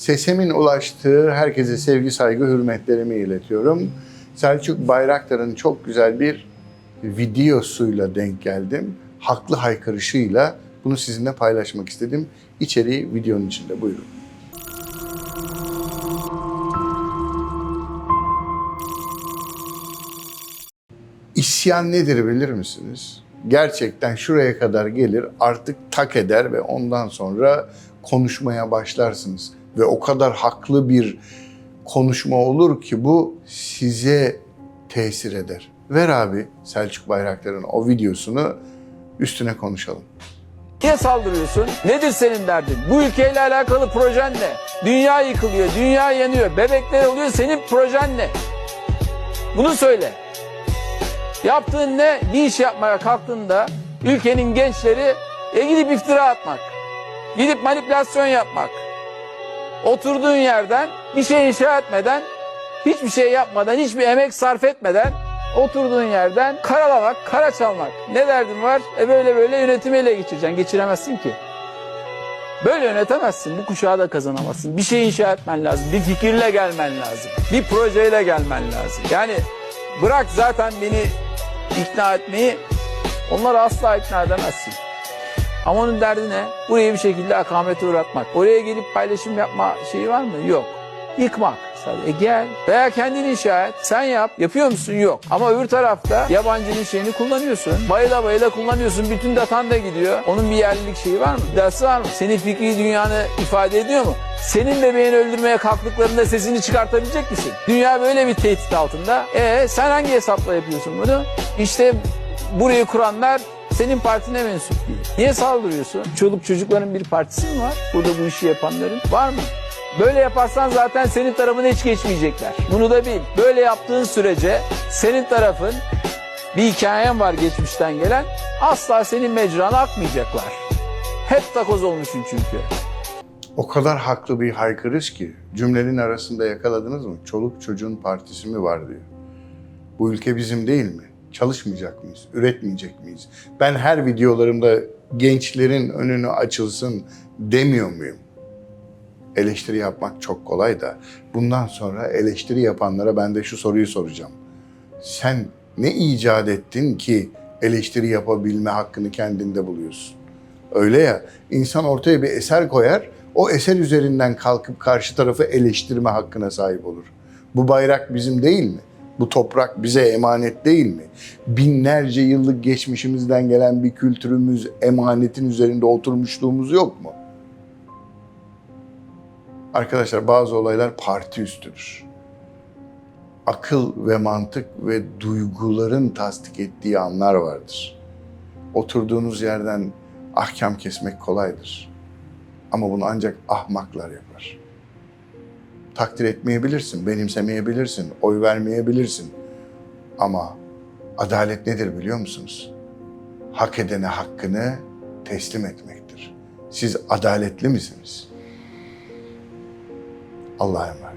Sesimin ulaştığı herkese sevgi, saygı, hürmetlerimi iletiyorum. Selçuk Bayraktar'ın çok güzel bir videosuyla denk geldim. Haklı haykırışıyla bunu sizinle paylaşmak istedim. İçeriği videonun içinde. Buyurun. İsyan nedir bilir misiniz? Gerçekten şuraya kadar gelir, artık tak eder ve ondan sonra konuşmaya başlarsınız. Ve o kadar haklı bir konuşma olur ki bu size tesir eder. Ver abi Selçuk Bayraktar'ın o videosunu üstüne konuşalım. Niye saldırıyorsun? Nedir senin derdin? Bu ülkeyle alakalı projen ne? Dünya yıkılıyor, dünya yanıyor, bebekler oluyor. Senin projen ne? Bunu söyle. Yaptığın ne? Bir iş yapmaya kalktığında ülkenin gençleri e, gidip iftira atmak. Gidip manipülasyon yapmak. Oturduğun yerden bir şey inşa etmeden, hiçbir şey yapmadan, hiçbir emek sarf etmeden oturduğun yerden karalamak, kara çalmak. Ne derdin var? E böyle böyle yönetimi ele geçireceksin. Geçiremezsin ki. Böyle yönetemezsin. Bu kuşağı da kazanamazsın. Bir şey inşa etmen lazım. Bir fikirle gelmen lazım. Bir projeyle gelmen lazım. Yani bırak zaten beni ikna etmeyi onları asla ikna edemezsin. Ama onun derdi ne? Burayı bir şekilde akamete uğratmak. Oraya gelip paylaşım yapma şeyi var mı? Yok. Yıkmak. Sadece E gel. Veya kendin inşa et. Sen yap. Yapıyor musun? Yok. Ama öbür tarafta yabancının şeyini kullanıyorsun. Bayıla bayıla kullanıyorsun. Bütün datan da gidiyor. Onun bir yerlilik şeyi var mı? İddiası var mı? Senin fikri dünyanı ifade ediyor mu? Senin bebeğini öldürmeye kalktıklarında sesini çıkartabilecek misin? Dünya böyle bir tehdit altında. E sen hangi hesapla yapıyorsun bunu? İşte burayı kuranlar senin partine mensup değil. Niye saldırıyorsun? Çoluk çocukların bir partisi mi var? Burada bu işi yapanların. Var mı? Böyle yaparsan zaten senin tarafına hiç geçmeyecekler. Bunu da bil. Böyle yaptığın sürece senin tarafın bir hikayen var geçmişten gelen. Asla senin mecrana akmayacaklar. Hep takoz olmuşsun çünkü. O kadar haklı bir haykırış ki cümlenin arasında yakaladınız mı? Çoluk çocuğun partisi mi var diyor. Bu ülke bizim değil mi? Çalışmayacak mıyız? Üretmeyecek miyiz? Ben her videolarımda gençlerin önünü açılsın demiyor muyum? Eleştiri yapmak çok kolay da bundan sonra eleştiri yapanlara ben de şu soruyu soracağım. Sen ne icat ettin ki eleştiri yapabilme hakkını kendinde buluyorsun? Öyle ya, insan ortaya bir eser koyar, o eser üzerinden kalkıp karşı tarafı eleştirme hakkına sahip olur. Bu bayrak bizim değil mi? Bu toprak bize emanet değil mi? Binlerce yıllık geçmişimizden gelen bir kültürümüz, emanetin üzerinde oturmuşluğumuz yok mu? Arkadaşlar bazı olaylar parti üstüdür. Akıl ve mantık ve duyguların tasdik ettiği anlar vardır. Oturduğunuz yerden ahkam kesmek kolaydır. Ama bunu ancak ahmaklar yapar. Takdir etmeyebilirsin, benimsemeyebilirsin, oy vermeyebilirsin. Ama adalet nedir biliyor musunuz? Hak edene hakkını teslim etmektir. Siz adaletli misiniz? Allah'a emanet.